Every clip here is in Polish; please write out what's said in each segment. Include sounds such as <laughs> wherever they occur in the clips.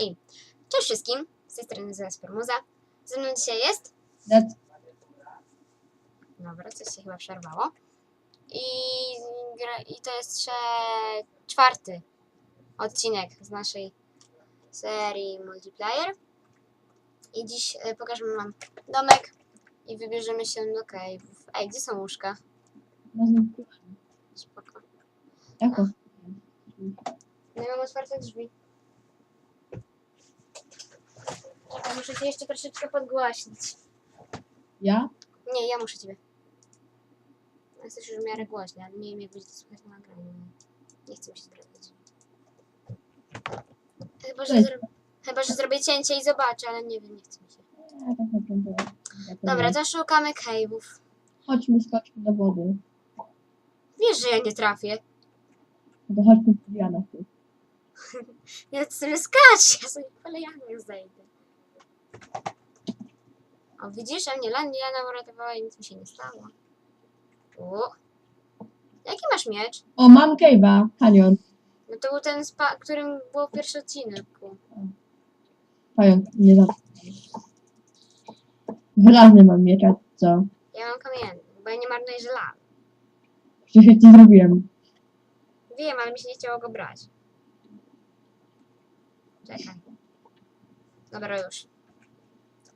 I cześć wszystkim, z tej strony Zesper Muza. Ze mną dzisiaj jest, That, dobra, coś się chyba przerwało. I, i to jest jeszcze czwarty odcinek z naszej serii multiplayer. I dziś e, pokażemy wam domek i wybierzemy się do cave'ów. Ej, gdzie są łóżka? można Spoko. Jako? No i mam otwarte drzwi. Czekaj, muszę cię jeszcze troszeczkę podgłośnić. Ja? Nie, ja muszę ciebie. Jesteś już w miarę głośny, ale nie wiem jak będzie słychać na nagraniu. Nie chcę mi się zdradzać. Chyba, że, Cześć. zro... Chyba, że zrobię cięcie i zobaczę, ale nie wiem, nie chcę mi się. Ja tak naprawdę. Dobra, to szukamy cave'ów. Chodźmy, skoczmy do wody. Wiesz, że ja nie trafię. No to chodźmy w Diana <laughs> tu. Ja sobie skacz, ja sobie kolejami zejdę. O, widzisz, a mnie Landiana uratowała i nic mi się nie stało. O. Jaki masz miecz? O, mam cave'a, kanion. No to był ten, spa, którym było pierwszy odcinku. Pająk, nie za. Żelazny mam miecza, co? Ja mam kamienny, bo ja nie marnuję żelaza. Przecież ja ci zrobiłem. Wiem, ale mi się nie chciało go brać. Czekaj. Dobra, już.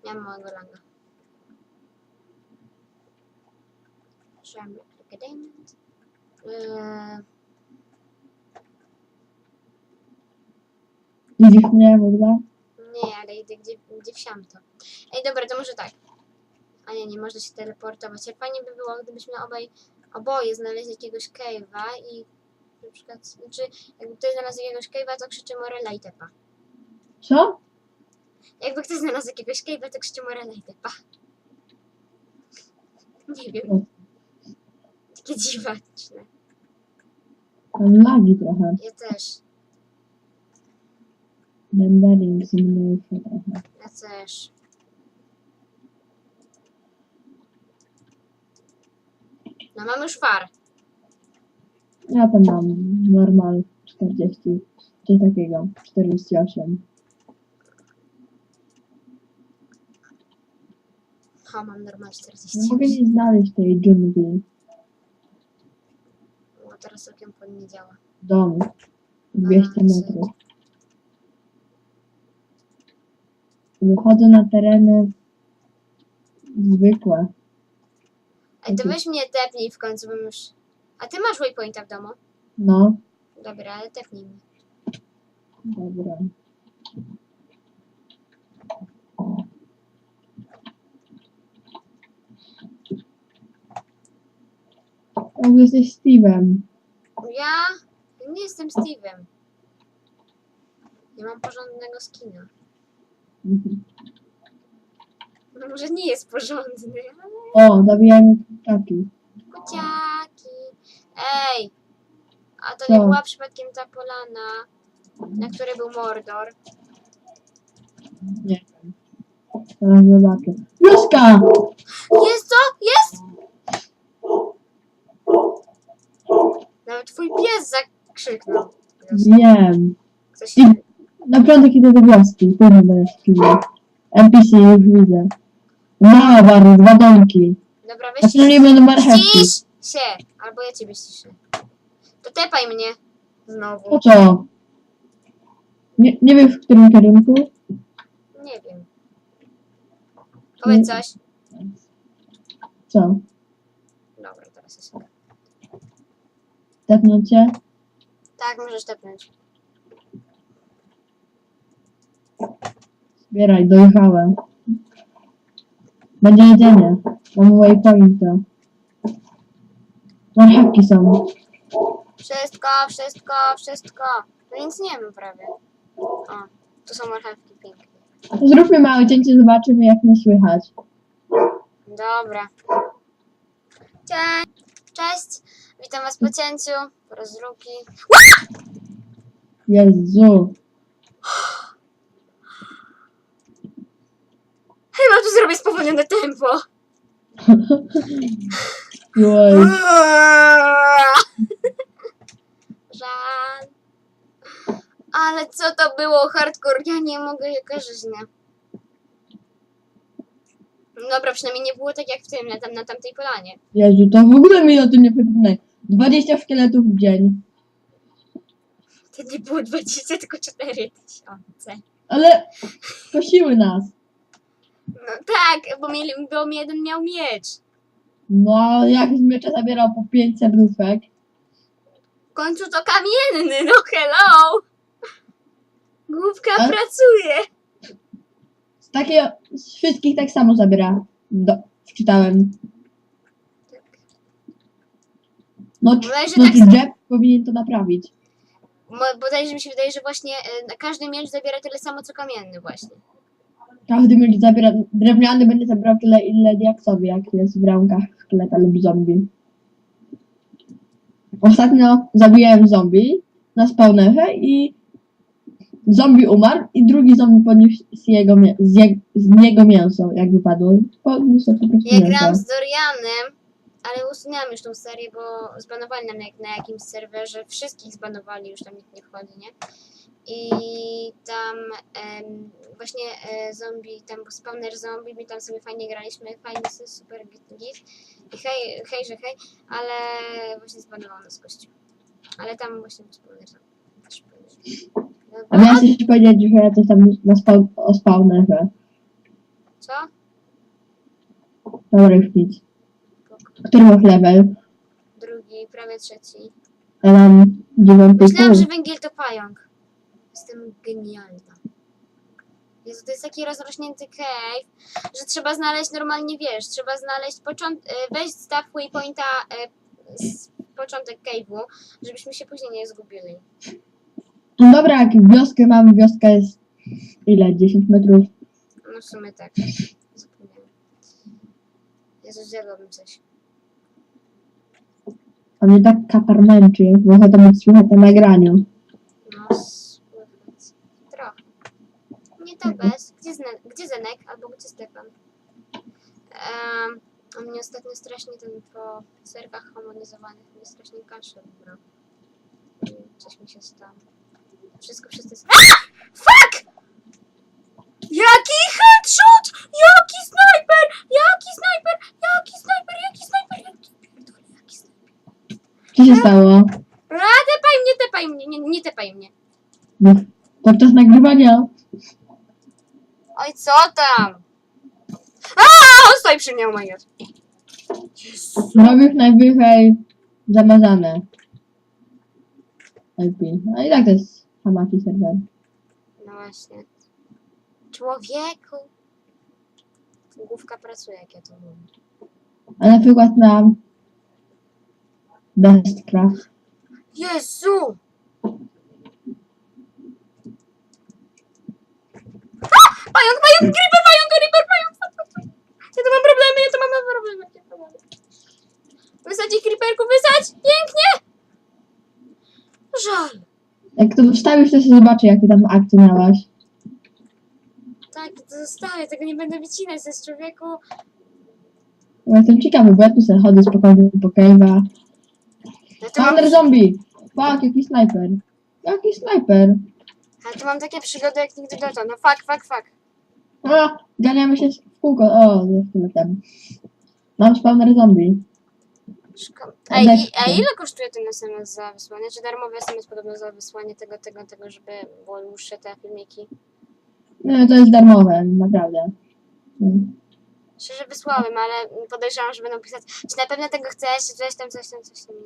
Ja mam małego langa. Sham like a diamond. Eee, w ogóle? nie, ale idę gdzie, gdzie wsiam to. Ej, dobra, to może tak. A nie, nie można się teleportować. Jak fajnie by było, gdybyśmy obaj, oboje znaleźli jakiegoś cave'a i na przykład, znaczy, jakby ktoś znalazł jakiegoś cave'a, to krzyczy Morela i Tepa. Co? Jakby ktoś znalazł jakiegoś cave'a, to krzyczy Morela i Tepa. Nie wiem, O, takie dziwaczne. Mam lagi trochę. Ja też, Rendering simulation trochę. ja też. No mam już far. Ja tam mam normal 40. Coś takiego. 48. Ha, mam normal 40. Nie mogę nie znaleźć tej dżungli. O, teraz całkiem płynnie działa. Dom. 200 metrów. Wychodzę na tereny zwykłe. Ej, to weź mnie tepnij w końcu, bym już... A ty masz waypointa w domu? No, Dobra, ale tepnij mnie. dobra. O, jesteś Steve'em. Ja nie jestem Steve'em. Nie mam porządnego skina. Mhm. No może nie jest porządny, ale O, zabijamy kurczaki. kociaki. Ej! A to Co? nie była przypadkiem ta polana, na której był Mordor. Nie wiem. Teraz zobaczę. Wioska! Jest co? Jest! Nawet twój pies zakrzyknął. Wiem. Ktoś... I na początek idę do wioski. Później do jaskini. NPC już widzę. Maławar, dwa domki. Dobra, weź będą marchewki. Ścisz się! Albo ja ciebie ściszę. To tepaj mnie. Znowu. Po co? Nie, nie wiem w którym kierunku. Nie wiem. Powiedz coś. Co? Dobra, teraz jest. Tepnąć cię? Tak, możesz tepnąć. Zbieraj, dojechałem. Będzie jedzenie. Mam waypointa. Marchewki są. Wszystko, wszystko, wszystko. No nic nie mam prawie. O, tu są marchewki piękne. Zróbmy małe cięcie, zobaczymy jak mnie słychać. Dobra. Cześć. Cześć. Witam was po cięciu. Po rozruki. Jezu. Chyba tu zrobię spowolnione tempo. Oj. Żal. Ale co to było hardcore? Ja nie mogę kojarzyć, nie? Dobra, przynajmniej nie było tak jak w tym, na, tam, na tamtej polanie. Jezu, to w ogóle mi o tym nie przypominaj. 20 szkieletów w dzień. Wtedy było 20, tylko 4 tysiące. Ale kosiły nas. No tak, bo, mieli, bo jeden miał miecz. No, jak z miecza zabierał po 5 serduszek. W końcu to kamienny, no hello! Główka Ale- pracuje. Z takie, z wszystkich tak samo zabiera. Do, wczytałem. No, Bodajże no tak Jeff powinien to naprawić. Mo- Bodajże mi się wydaje, że właśnie e, każdy miecz zabiera tyle samo co kamienny właśnie. Każdy miecz zabiera, drewniany będzie zabierał tyle, ile diaksowy, jak jest w ramkach szkieleta lub zombie. Ostatnio zabiłem zombie na spawnerze i zombie umarł i drugi zombie podniósł z, jego, mie- z, je, z niego mięso, jak wypadło. Podniósł po prostu Ja mięso. z Dorianem, ale usunęłam już tą serię, bo zbanowali nam jak na jakimś serwerze. Wszystkich zbanowali, już tam nikt nie wchodzi, nie? I tam em, właśnie e, zombie, tam był spawner zombie, my tam sobie fajnie graliśmy, fajny super git. I hej, hej, że hej, ale właśnie zbanował nas gościu. Ale tam właśnie był spawner zombie. Też. A miałem Dobra, coś powiedzieć, że ja coś tam na spawn, o spawnerze. co? Dobra, już nic. Który masz level? Drugi, prawie trzeci. Ja mam dziewiąty Myślałam, pół. że węgiel to pająk. Jestem genialna. Jezu, to jest taki rozrośnięty cave, że trzeba znaleźć normalnie, wiesz, trzeba znaleźć począt... e, wejść staw waypointa e, z początek cave'u, żebyśmy się później nie zgubili. No dobra, jak wioskę mam, wioska jest ile? 10 metrów? No w sumie tak. Zapomniałam. Jezu, zjadłabym coś. A mnie tak kapar męczy, bo to mieć słychać na nagraniu. No, słychać. Trochę. Nie to bez. Gdzie, zne, gdzie Zenek? Albo gdzie Stefan? Um, on mnie ostatnio strasznie ten po serkach harmonizowanych mnie strasznie kaszel brał. I Coś mi się stało. Wszystko przez te... A! Fuck! Jaki headshot! Jaki snajper! Jaki snajper! Jaki snajper! Jaki snajper! Jaki pierdolę, jaki snajper! Co się stało? A, tepaj mnie, tepaj mnie! Nie, nie tepaj mnie! No, Podczas nagrywania. Oj, co tam? A, on stoi przy mnie, oh my god. Jezu. Robisz najwyżej zamazane. IP. A i tak to jest Hamaki serwer. No właśnie. Człowieku. Główka pracuje, jak ja to mówię. A na przykład na Bestcraft. Jezu! A! Pająk, pająk, creeper, pająk, creeper, pająk! fuck, fuck, fuck. Ja tu mam problemy, ja tu mam problemy, problemy. Wysadzi creeperku, wysadź! Pięknie! Żal. Jak to wstawisz, to się zobaczy, jakie tam akcje miałaś. Tak, to zostawię, tego nie będę wycinać, jest człowieku. Jestem ciekawy, bo ja tu sobie chodzę spokojnie po cave'a. Ja tu mam, zombie! Fuck, jaki snajper. Jaki snajper. ja tu mam takie przygody jak nigdy dotąd. No fuck, fuck, fuck. A, ganiamy się w kółko. O, ze szkieletem. Mam spawner zombie. Szko- Ej, i, ile kosztuje ten SMS za wysłanie? Czy darmowy SMS podobno za wysłanie tego, tego, tego, żeby było dłuższe te filmiki? Nie, to jest darmowe, naprawdę. Mm. Szczerze wysłałem, ale podejrzewam, że będą pisać, czy na pewno tego chcesz, czy coś tam, coś tam, coś tam.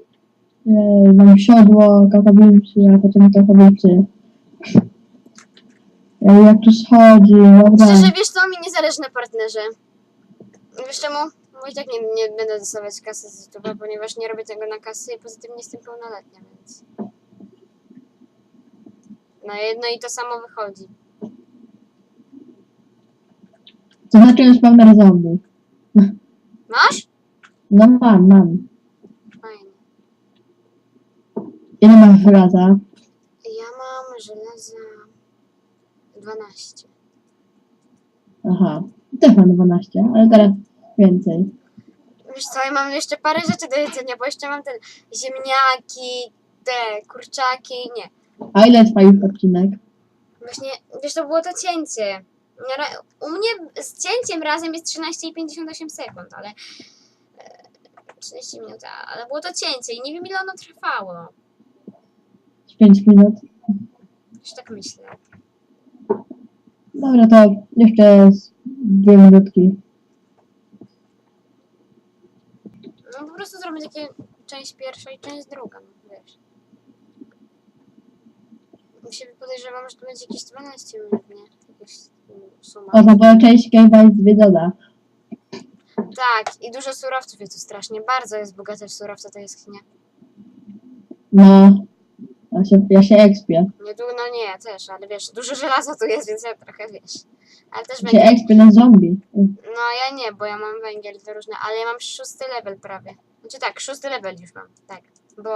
Mam siodło, kakawicy, a potem kakawicy. Ej, Jak tu schodzi, dobra. Szczerze, wiesz co, mi nie zależy na partnerze. Wiesz czemu? Bo i tak nie, nie będę dostawać kasy z YouTube'a, ponieważ nie robię tego na kasy i poza tym nie jestem pełnoletnia, więc... No jedno i to samo wychodzi. Zaznaczyłem spawner zombie. Masz? No mam, mam. Fajnie. Ile masz żelaza? Ja mam żelaza 12. Aha. Też mam 12, ale teraz więcej. Wiesz co, ja mam jeszcze parę rzeczy do jedzenia, bo jeszcze mam ten ziemniaki, te kurczaki, nie. A ile trwa już odcinek? Właśnie, wiesz, to było to cięcie. U mnie z cięciem razem jest 13 i 58 sekund, ale... e, 30 minut, a- ale było to cięcie i nie wiem ile ono trwało. 5 minut. Już tak myślę. Dobra, to jeszcze z dwie minutki. No po prostu zrobię takie część pierwsza i część druga, no wiesz. Się podejrzewam, że to będzie jakieś 12 minut, nie? Jakaś mm, suma. O, to była część Cave'a jest zwiedzona. Tak, i dużo surowców jest tu strasznie. Bardzo jest bogata w surowce ta jaskinia. No, ja się, ja się ekspię. Nie, du- no nie, ja też, ale wiesz, dużo żelaza tu jest, więc ja trochę wiesz. Ale też Ja się węgiel. ekspię na zombie. No ja nie, bo ja mam węgiel to różne, ale ja mam szósty level prawie. Znaczy tak, szósty level już mam, tak. Bo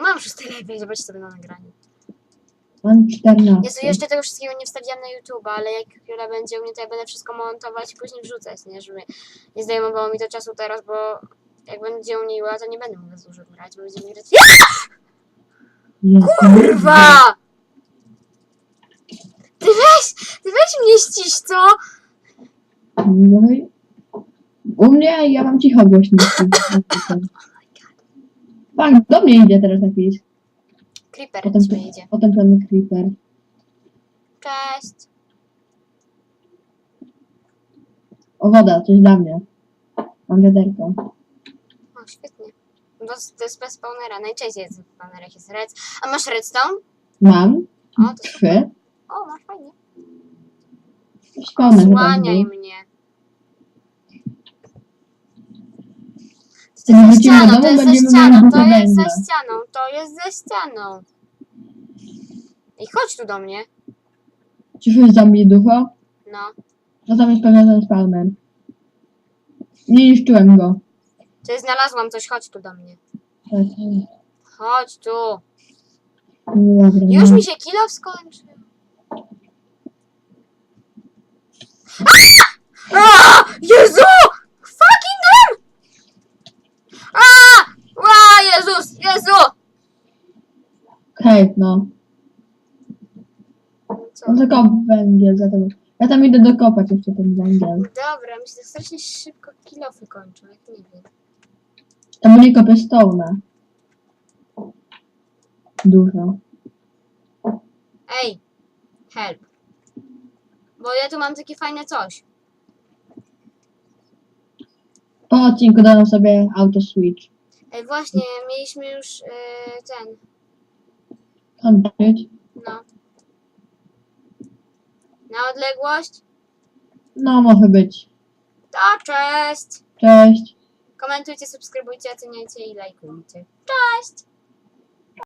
mam szósty level, zobaczcie sobie na nagraniu. Mam 14. Jezu, jeszcze tego wszystkiego nie wstawiam na YouTube, ale jak chwila będzie u mnie, to ja będę wszystko montować i później wrzucać, nie? Żeby nie zdejmowało mi to czasu teraz, bo jak będzie u niej to nie będę mogła dużo grać, bo będziemy grać... Kurwa! Ty weź, ty weź mnie ścisz, co? No i u mnie ja mam cicho głośniki. Tak, <laughs> do mnie idzie teraz jakiś. Creeper Potem, ci idzie. potem ten creeper. Cześć. O, woda, coś dla mnie. Mam wiaderko. O, świetnie. Bo to jest bez spawnera. Najczęściej jest w spawnerach jest red. A masz redstone? Mam O, to trzy. O, masz fajnie. Chyba. Słaniaj mnie. To jest za wrócimy do ścianą, to jest będziemy ścianą, to dużo jest węgla. ścianą, to jest za ścianą. I chodź tu do mnie. Czy już zombie ducho? No. No tam jest pewnie ten spawner. Nie niszczyłem go. Czy znalazłam coś, chodź tu do mnie. Chodź tu. Dobra. Już no. mi się kilo skończył. A! Jezu! Fucking damn! A! A! Jezus! Jezu! Okej, no. Co? No to kop węgiel za to. Ja tam idę dokopać jeszcze ten węgiel. Dobra, mi się tak strasznie szybko kilofy kończą, jak nie wiem. Tam nie kopię stołna. Dużo. Ej! Help. Bo ja tu mam takie fajne coś. Po odcinku dodam sobie auto switch. Ej, właśnie, mieliśmy już yy, ten, Kończyć. no. Na odległość? No może być. To cześć! Cześć. Komentujcie, subskrybujcie, oceniajcie i lajkujcie. Cześć!